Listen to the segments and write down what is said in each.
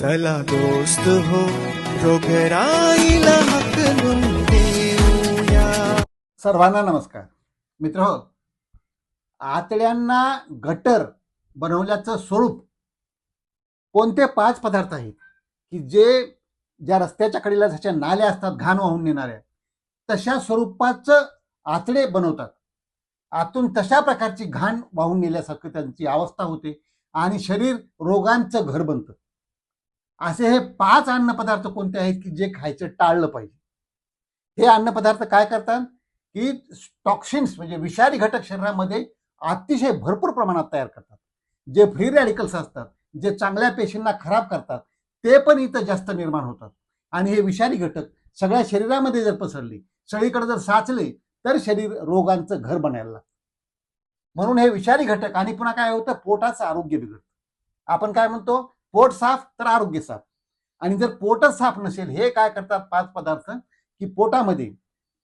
चला दोस्त हो रोगराईला हकलून देऊया. सर्वांना नमस्कार. मित्र हो आतड्यांना गटर बनवल्याचं स्वरूप कोणते पाच पदार्थ आहेत? की जे ज्या रस्त्याच्या कडेला जशा नाल्या असतात घाण वाहून नेणाऱ्या तशा स्वरूपाचं आतडे बनवतात. आतून तशा प्रकारची घाण वाहून नेल्यासारखं त्यांची अवस्था होते आणि शरीर रोगांचं घर बनतं. असे हे पाच अन्नपदार्थ कोणते आहेत की जे खायचं टाळलं पाहिजे? हे अन्नपदार्थ काय करतात की टॉक्सिन्स म्हणजे विषारी घटक शरीरामध्ये अतिशय भरपूर प्रमाणात तयार करतात. जे फ्री रॅडिकल्स असतात जे चांगल्या पेशींना खराब करतात ते पण इथं जास्त निर्माण होतात. आणि हे विषारी घटक सगळ्या शरीरामध्ये जर पसरले सगळीकडे जर साचले तर शरीर रोगांचं घर बनायला लागतं. म्हणून हे विषारी घटक आणि पुन्हा काय होतं? पोटाचं आरोग्य बिघडतं. आपण काय म्हणतो? पोट साफ तर आरोग्य साफ. आणि जर पोटच साफ नसेल हे काय करतात पाच पदार्थ? की पोटामध्ये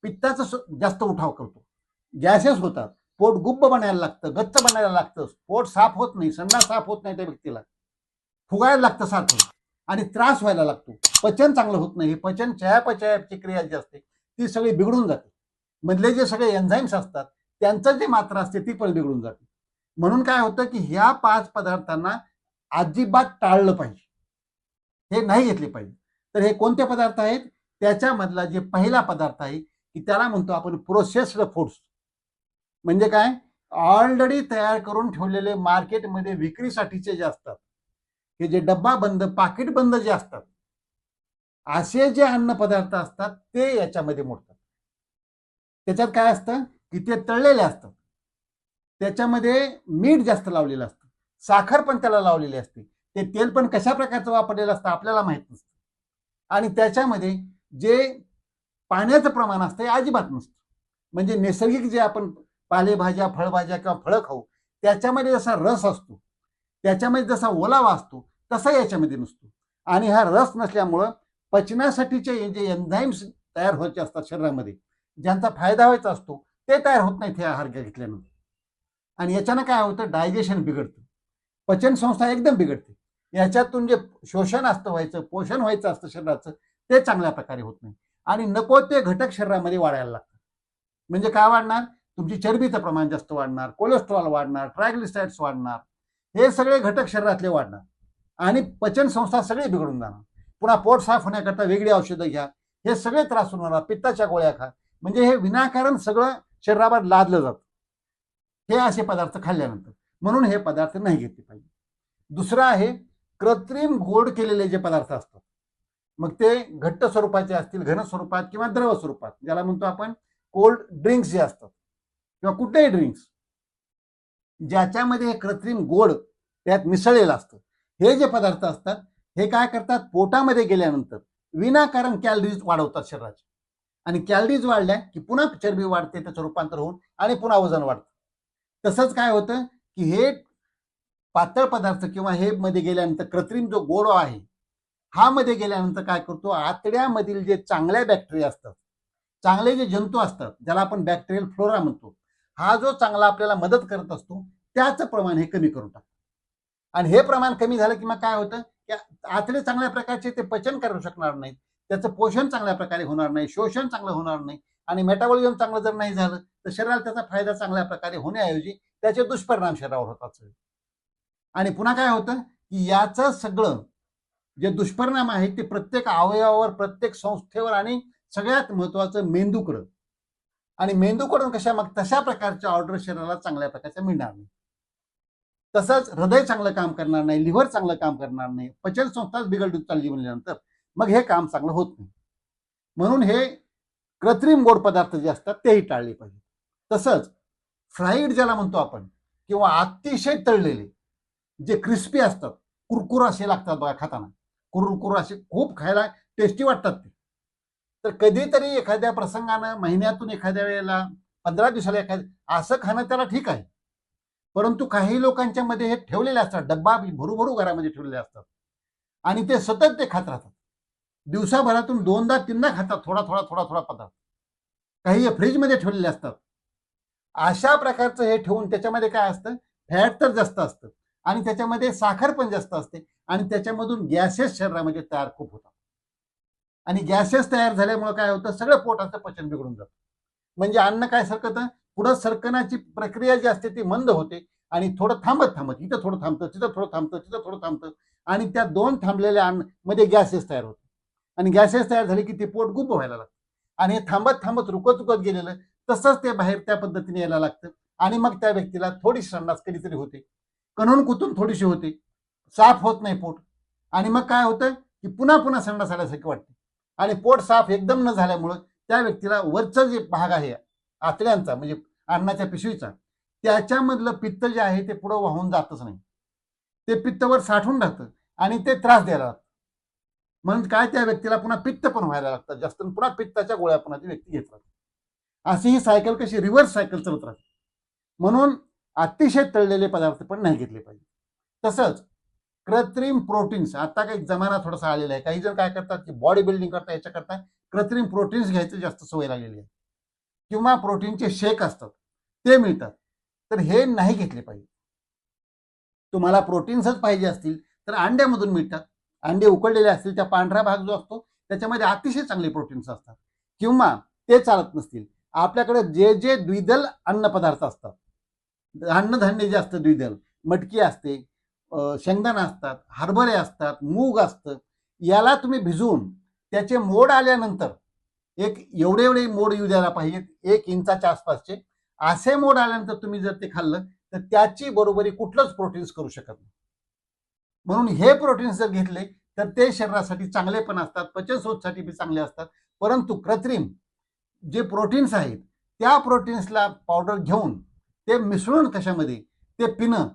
पित्ताचा जास्त उठाव करतो. गॅसेस होतात. पोट गुब्ब बनायला लागतं गच्च बनायला लागतं. पोट साफ होत नाही संडा साफ होत नाही त्या व्यक्तीला. फुगायला लागतं सारखं. आणि त्रास व्हायला लागतो. पचन चांगलं होत नाही. हे पचन चयापचयाची क्रिया जी असते ती सगळी बिघडून जाते. मधले जे सगळे एन्झाईम्स असतात त्यांचं जे मात्रा असते ती पण बिघडून जाते. म्हणून काय होतं की ह्या पाच पदार्थांना अजिबात टाळलं पाहिजे. हे नाही घेतले पाहिजे. तर हे कोणते पदार्थ आहेत? त्याच्यामधला जे पहिला पदार्थ आहे की त्याला म्हणतो आपण प्रोसेस्ड फूड्स म्हणजे काय? ऑलरेडी तयार करून ठेवलेले मार्केटमध्ये विक्रीसाठीचे जे असतात हे जे डब्बा बंद पाकिट बंद जे असतात असे जे अन्न पदार्थ असतात ते याच्यामध्ये मोडतात. त्याच्यात काय असतं? की ते तळलेले असतात. त्याच्यामध्ये मीठ जास्त लावलेलं असतं. साखर पण त्याला लावलेली असते. ते तेल पण कशा प्रकारचं वापरलेलं असतं आपल्याला माहीत नसतं. आणि त्याच्यामध्ये जे पाण्याचं प्रमाण असतं हे अजिबात नसतं. म्हणजे नैसर्गिक जे आपण पालेभाज्या फळभाज्या किंवा फळं खाऊ त्याच्यामध्ये जसा रस असतो त्याच्यामध्ये जसा ओलावा असतो तसा याच्यामध्ये नसतो. आणि हा रस नसल्यामुळं पचनासाठीचे जे एन्झाईम्स तयार व्हायचे असतात शरीरामध्ये ज्यांचा फायदा व्हायचा असतो ते तयार होत नाहीत हे आहार घेतल्यानंतर आणि याच्यानं काय होतं डायजेशन बिघडतं. पचन संस्था एकदम बिघडते. याच्यातून जे शोषण असतं व्हायचं पोषण व्हायचं असतं शरीराचं ते चांगल्या प्रकारे होत नाही. आणि नको ते घटक शरीरामध्ये वाढायला लागतात. म्हणजे काय वाढणार? तुमची चरबीचं प्रमाण जास्त वाढणार कोलेस्ट्रॉल वाढणार ट्रायग्लिसाइड्स वाढणार. हे सगळे घटक शरीरातले वाढणार. आणि पचन संस्था सगळे बिघडून जाणार. पुन्हा पोट साफ होण्याकरता वेगळी औषधं घ्या. हे सगळे त्रास होणार पित्ताच्या गोळ्या खा. म्हणजे हे विनाकारण सगळं शरीरावर लादलं जातं. हे असे पदार्थ खाल्ल्यानंतर. म्हणून हे पदार्थ नाही घेतले पाहिजे. दुसरं आहे कृत्रिम गोड केलेले जे पदार्थ असतात मग ते घट्ट स्वरूपाचे असतील घन स्वरूपात किंवा द्रव स्वरूपात ज्याला म्हणतो आपण कोल्ड ड्रिंक्स जे असतात किंवा कुठलेही ड्रिंक्स ज्याच्यामध्ये हे कृत्रिम गोड त्यात मिसळलेलं असतं. हे जे पदार्थ असतात हे काय करतात? पोटामध्ये गेल्यानंतर विनाकारण कॅलरीज वाढवतात शरीराचे. आणि कॅलरीज वाढल्या की पुन्हा चरबी वाढते त्याचं रूपांतर होऊन आणि पुन्हा वजन वाढतं. तसंच काय होतं? की हे पातळ पदार्थ किंवा हे मध्ये गेल्यानंतर कृत्रिम जो गोडवा आहे हा मध्ये गेल्यानंतर काय करतो? आतड्यामधील जे चांगल्या बॅक्टेरिया असतात चांगले जे जंतू असतात ज्याला आपण बॅक्टेरियल फ्लोरा म्हणतो हा जो चांगला आपल्याला मदत करत असतो त्याचं प्रमाण हे कमी करून टाकतो. आणि हे प्रमाण कमी झालं की मग काय होतं? की आतडे चांगल्या प्रकारचे ते पचन करू शकणार नाहीत त्याचं पोषण चांगल्या प्रकारे होणार नाही शोषण चांगलं होणार नाही आणि मेटाबॉलिझम चांगलं जर नाही झालं तर शरीराला त्याचा फायदा चांगल्या प्रकारे होण्याऐवजी त्याचे दुष्परिणाम शरीरावर होतात आणि पुन्हा काय होतं की याचं सगळं जे दुष्परिणाम आहेत ते प्रत्येक अवयवावर प्रत्येक संस्थेवर आणि सगळ्यात महत्वाचं मेंदूकडं. आणि मेंदूकडून कशा मग तशा प्रकारच्या ऑर्डर शरीराला चांगल्या प्रकारच्या मिळणार नाही. तसंच हृदय चांगलं काम करणार नाही लिव्हर चांगलं काम करणार नाही पचन संस्थाच बिघडली चालली म्हणल्यानंतर मग हे काम चांगलं होत नाही. म्हणून हे कृत्रिम गोड पदार्थ जे असतात तेही टाळले पाहिजे तसंच फ्राईड ज्याला म्हणतो आपण किंवा अतिशय तळलेले जे क्रिस्पी असतात कुरकुर असे लागतात बघा खाताना. कुरकुर असे खूप खायला टेस्टी वाटतात ते. तर कधीतरी एखाद्या प्रसंगानं महिन्यातून एखाद्या वेळेला पंधरा दिवसाला एखाद्या असं खाणं त्याला ठीक आहे. परंतु काही लोकांच्या मध्ये हे ठेवलेले असतात डब्बा भरूभरू घरामध्ये ठेवलेले असतात. आणि ते सतत ते खात राहतात. दिवसाभरातून दोनदा तीनदा खातात थोडा थोडा थोडा थोडा पदार्थ. काही फ्रीजमध्ये ठेवलेले असतात. अशा प्रकारचं हे ठेवून त्याच्यामध्ये काय असतं? फॅट तर जास्त असतं. आणि त्याच्यामध्ये साखर पण जास्त असते. आणि त्याच्यामधून गॅसेस शरीरामध्ये तयार खूप होतात. आणि गॅसेस तयार झाल्यामुळे काय होतं? सगळं पोटाचं पचन बिघडून जातं. म्हणजे अन्न काय सरकतं? पुढं सरकण्याची प्रक्रिया जी असते ती मंद होते. आणि थोडं थांबत थांबत इथं थोडं थांबतं तिथं थोडं थांबतं तिथं थोडं थांबतं. आणि त्या दोन थांबलेल्या अन्नमध्ये गॅसेस तयार होते आणि गॅसेस तयार झाले की ते पोट गुप्प व्हायला लागतं. आणि हे थांबत थांबत रुकत रुकत गेलेलं तसंच ते बाहेर त्या पद्धतीने यायला लागतं. आणि मग त्या व्यक्तीला थोडीशी संडास कधीतरी होते. कणून कुतून थोडीशी होते. साफ होत नाही पोट. आणि मग काय होतं की पुन्हा पुन्हा संडास आल्यासारखी वाटते. आणि पोट साफ एकदम न झाल्यामुळं त्या व्यक्तीला वरचं जे भाग आहे आतड्यांचा म्हणजे अन्नाच्या पिशवीचा त्याच्यामधलं पित्त जे आहे ते पुढं वाहून जातच नाही. ते पित्तवर साठून राहतं आणि ते त्रास द्यायला लागतं. म्हणून काय त्या व्यक्तीला पुन्हा पित्त पण व्हायला लागतं. जास्त पुन्हा पित्ताच्या गोळ्या पुन्हा ती व्यक्ती घेत राहते. अशी ही सायकल कशी? रिव्हर्स सायकल चालत राहते. म्हणून अतिशय तळलेले पदार्थ पण नाही घेतले पाहिजे. तसंच कृत्रिम प्रोटीन्स आता काही जमाना थोडासा आलेला आहे. काही जण काय करतात की बॉडी बिल्डिंग करता याच्याकरता कृत्रिम प्रोटीन्स घ्यायचं जास्त सवय लागलेली आहे. किंवा प्रोटीनचे शेक असतात ते मिळतात. तर हे नाही घेतले पाहिजे. तुम्हाला प्रोटीन्सच पाहिजे असतील तर अंड्यामधून मिळतात. अंडे उकडलेले असतील त्या पांढरा भाग जो असतो त्याच्यामध्ये अतिशय चांगले प्रोटीन्स असतात. किंवा ते चालत नसतील. आपल्याकडे जे जे द्विदल अन्नपदार्थ असतात. अन्नधान्य जे असतं द्विदल मटकी असते शेंगदाणा असतात हरभरे असतात मूग असतं याला तुम्ही भिजवून त्याचे मोड आल्यानंतर एक एवढे एवढे मोड येऊ द्यायला पाहिजेत एक इंचाच्या आसपासचे असे मोड आल्यानंतर तुम्ही जर ते खाल्लं तर त्याची बरोबरी कुठलंच प्रोटीन्स करू शकत नाही. म्हणून हे प्रोटीन्स जर घेतले तर ते शरीरासाठी चांगले पण असतात पचनसंस्थेसाठी बी चांगले असतात परंतु कृत्रिम जे प्रोटीन्स आहेत त्या प्रोटीन्सला पावडर घेऊन ते मिसळून कशामध्ये ते पिणं.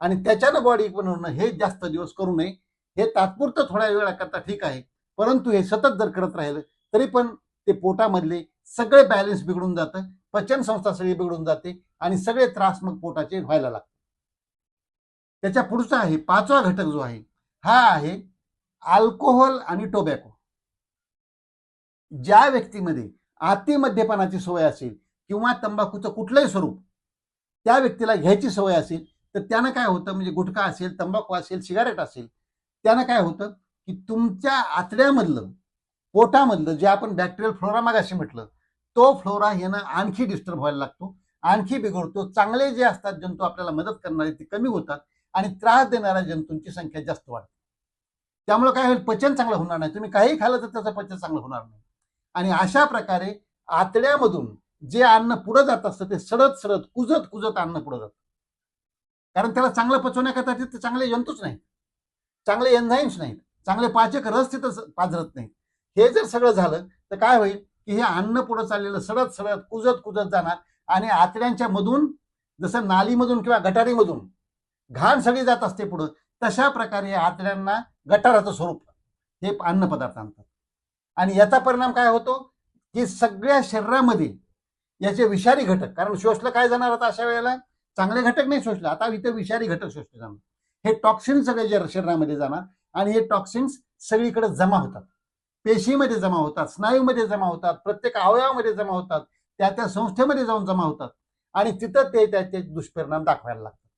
आणि त्याच्यानं बॉडी बनवणं हे जास्त दिवस करू नये. हे तात्पुरतं थोड्या वेळाकरता ठीक आहे. परंतु हे सतत जर करत राहिलं तरी पण ते पोटामधले सगळे बॅलन्स बिघडून जातं पचन संस्था सगळी बिघडून जाते आणि सगळे त्रास मग पोटाचे व्हायला लागतात. त्याच्या पुढचा आहे पाचवा घटक जो आहे हा आहे अल्कोहोल आणि टोबॅको ज्या व्यक्तीमध्ये अतिमद्यपानाची सवय असेल किंवा तंबाखूचं कुठलंही स्वरूप त्या व्यक्तीला घ्यायची सवय असेल तर त्यानं काय होतं म्हणजे गुटखा असेल तंबाखू असेल सिगारेट असेल त्यानं काय होतं की तुमच्या आतड्यामधलं पोटामधलं जे आपण बॅक्टेरियल फ्लोरा मागाशी म्हटलं तो फ्लोरा यानं आणखी डिस्टर्ब व्हायला लागतो आणखी बिघडतो. चांगले जे असतात जंतू आपल्याला मदत करणारे ते कमी होतात आणि त्रास देणाऱ्या जंतूंची संख्या जास्त वाढते. त्यामुळे काय होईल पचन चांगलं होणार नाही. तुम्ही काही खाल्लं तर त्याचं पचन चांगलं होणार नाही. आणि अशा प्रकारे आतड्यामधून जे अन्न पुढं जात असतं ते सडत सडत कुजत कुजत अन्न पुढं जातं. कारण त्याला चांगलं पचवण्याकरता तिथे चांगले जंतूच नाहीत. चांगले एन्झाईम्स नाहीत. चांगले पाचक रस तिथं पाझरत नाहीत. हे जर सगळं झालं तर काय होईल? की हे अन्न पुढं चाललेलं सडत सडत कुजत कुजत जाणार आणि आतड्यांच्या मधून जसं नालीमधून किंवा गटारीमधून घाण सगळी जात असते पुढं तशा प्रकारे या आतड्यांना गटाराचं स्वरूप हे अन्न पदार्थ आणतात. आणि याचा परिणाम काय होतो? की सगळ्या शरीरामध्ये याचे विषारी घटक कारण शोषलं काय जाणार आता अशा वेळेला? चांगले घटक नाही शोषले. आता इथे विषारी घटक शोषले जाणार. हे टॉक्सिन सगळे जे शरीरामध्ये जाणार आणि हे टॉक्सिन्स सगळीकडे जमा होतात. पेशीमध्ये जमा होतात स्नायूमध्ये जमा होतात प्रत्येक अवयवामध्ये जमा होतात त्या त्या संस्थेमध्ये जाऊन जमा होतात. आणि तिथं ते त्याचे दुष्परिणाम दाखवायला लागतात.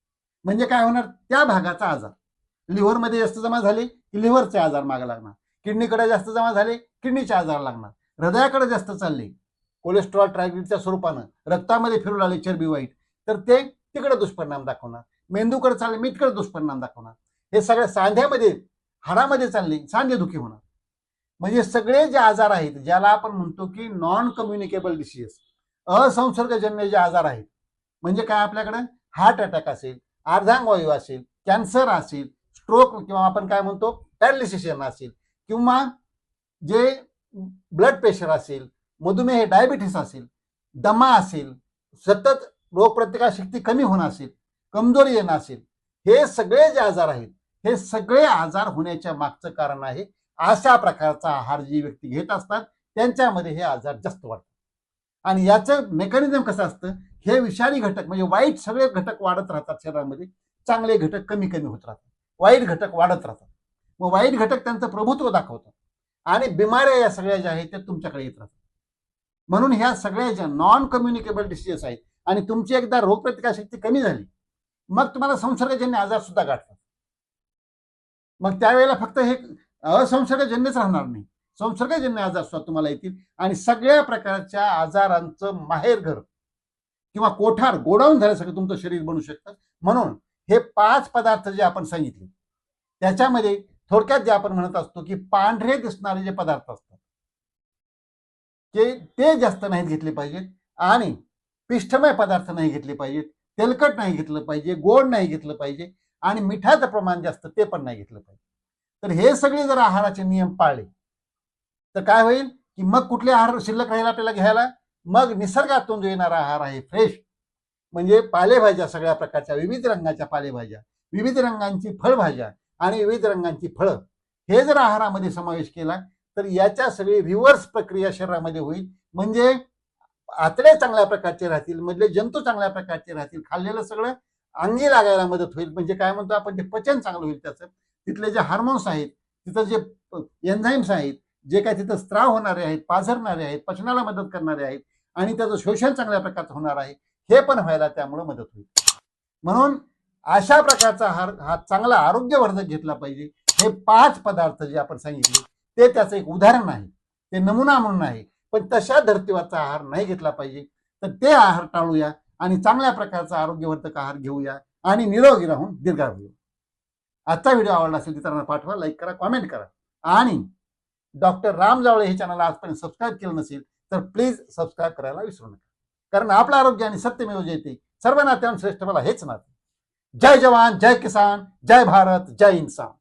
म्हणजे काय होणार? त्या भागाचा आजार. लिव्हरमध्ये जास्त जमा झाले की लिव्हरचे आजार मागे लागणार. किडनीकडे जास्त जमा झाले किडनीचे आजार लागणार. हृदयाकडे जास्त चालले. कोलेस्ट्रॉल ट्रायग्लिडच्या स्वरूपानं रक्तामध्ये फिरू लागले चरबी वाईट. तर ते तिकडे दुष्परिणाम दाखवणार. मेंदूकडे चालले मीठकडे दुष्परिणाम दाखवणार. हे सगळ्या सांध्यामध्ये हाडामध्ये चालले सांधे दुखी होणार. म्हणजे सगळे जे आजार आहेत ज्याला आपण म्हणतो की नॉन कम्युनिकेबल डिसीज असंसर्गजन्य जे आजार आहेत म्हणजे काय आपल्याकडे? हार्ट अटॅक असेल अर्धांगवायू असेल कॅन्सर असेल स्ट्रोक किंवा आपण काय म्हणतो पॅरालिसिशन असेल किंवा जे ब्लड प्रेशर असेल मधुमेह डायबिटीस असेल दमा असेल सतत रोगप्रतिकारशक्ती कमी होणं असेल कमजोरी येणं असेल हे सगळे जे आजार आहेत हे सगळे आजार होण्याच्या मागचं कारण आहे. अशा प्रकारचा आहार जी व्यक्ती घेत असतात त्यांच्यामध्ये हे आजार जास्त वाढतात. आणि याचं मेकॅनिझम कसं असतं? हे विषारी घटक म्हणजे वाईट सगळे घटक वाढत राहतात शरीरामध्ये चांगले घटक कमी कमी होत राहतात. वाईट घटक वाढत राहतात. मग वाईट घटक त्यांचं प्रभुत्व दाखवतात आणि बिमाऱ्या या सगळ्या ज्या आहेत त्या तुमच्याकडे येत राहतात. म्हणून ह्या सगळ्या ज्या नॉन कम्युनिकेबल डिसीजेस आहेत आणि तुमची एकदा रोगप्रतिकारशक्ती कमी झाली मग तुम्हाला संसर्गजन्य आजार सुद्धा गाठतात. मग त्यावेळेला फक्त हे असंसर्गजन्यच राहणार नाही. संसर्गजन्य आजार सुद्धा तुम्हाला येतील आणि सगळ्या प्रकारच्या आजारांचं माहेरघर किंवा कोठार गोडाऊन झाल्यासारखं तुमचं शरीर बनू शकतं. म्हणून हे पाच पदार्थ जे आपण सांगितले त्याच्यामध्ये थोडक्यात जे आपण म्हणत असतो की पांढरे दिसणारे जे पदार्थ असतात ते ते जास्त नाहीत घेतले पाहिजेत आणि पिष्ठमय पदार्थ नाही घेतले पाहिजेत तेलकट नाही घेतलं पाहिजे गोड नाही घेतलं पाहिजे आणि मिठाचं प्रमाण जास्त ते पण नाही घेतलं पाहिजे. तर हे सगळे जर आहाराचे नियम पाळले तर काय होईल की मग कुठले आहार शिल्लक राहील आपल्याला घ्यायला? मग निसर्गातून जो येणारा आहार आहे फ्रेश म्हणजे पालेभाज्या सगळ्या प्रकारच्या विविध रंगाच्या पालेभाज्या विविध रंगांची फळभाज्या आणि विविध रंगांची फळं. हे जर आहारामध्ये समावेश केला तर याच्या सगळी रिव्हर्स प्रक्रिया शरीरामध्ये होईल. म्हणजे आतडे चांगल्या प्रकारचे राहतील मधले जंतू चांगल्या प्रकारचे राहतील खाल्लेलं सगळं अंगी लागायला मदत होईल. म्हणजे काय म्हणतो आपण ते पचन चांगलं होईल त्याचं. तिथले जे हार्मोन्स आहेत तिथं जे एन्झाईम्स आहेत जे काय तिथं स्त्राव होणारे आहेत पाझरणारे आहेत पचनाला मदत करणारे आहेत आणि त्याचं शोषण चांगल्या प्रकारचं होणार आहे हे पण व्हायला त्यामुळे मदत होईल. म्हणून अशा प्रकारचा आहार हा चांगला आरोग्यवर्धक घेतला पाहिजे. हे पाच पदार्थ जे आपण सांगितले ते त्याचं एक उदाहरण आहे. ते नमुना म्हणून आहे. पण तशा धर्तीवरचा आहार नाही घेतला पाहिजे. तर ते आहार टाळूया आणि चांगल्या प्रकारचा आरोग्यवर्धक आहार घेऊया आणि निरोगी राहून दीर्घायू आजचा व्हिडिओ आवडला असेल तर पाठवा लाईक करा कॉमेंट करा. आणि डॉक्टर राम जावळे हे चॅनल आजपर्यंत सबस्क्राईब केलं नसेल तर प्लीज सबस्क्राईब करायला विसरू नका. कारण आपलं आरोग्य आणि सत्यमेव जयते. सर्व नात्यांश्रेष्ठ मला हेच नाते जय जवान जय किसान जय भारत जय इन्सान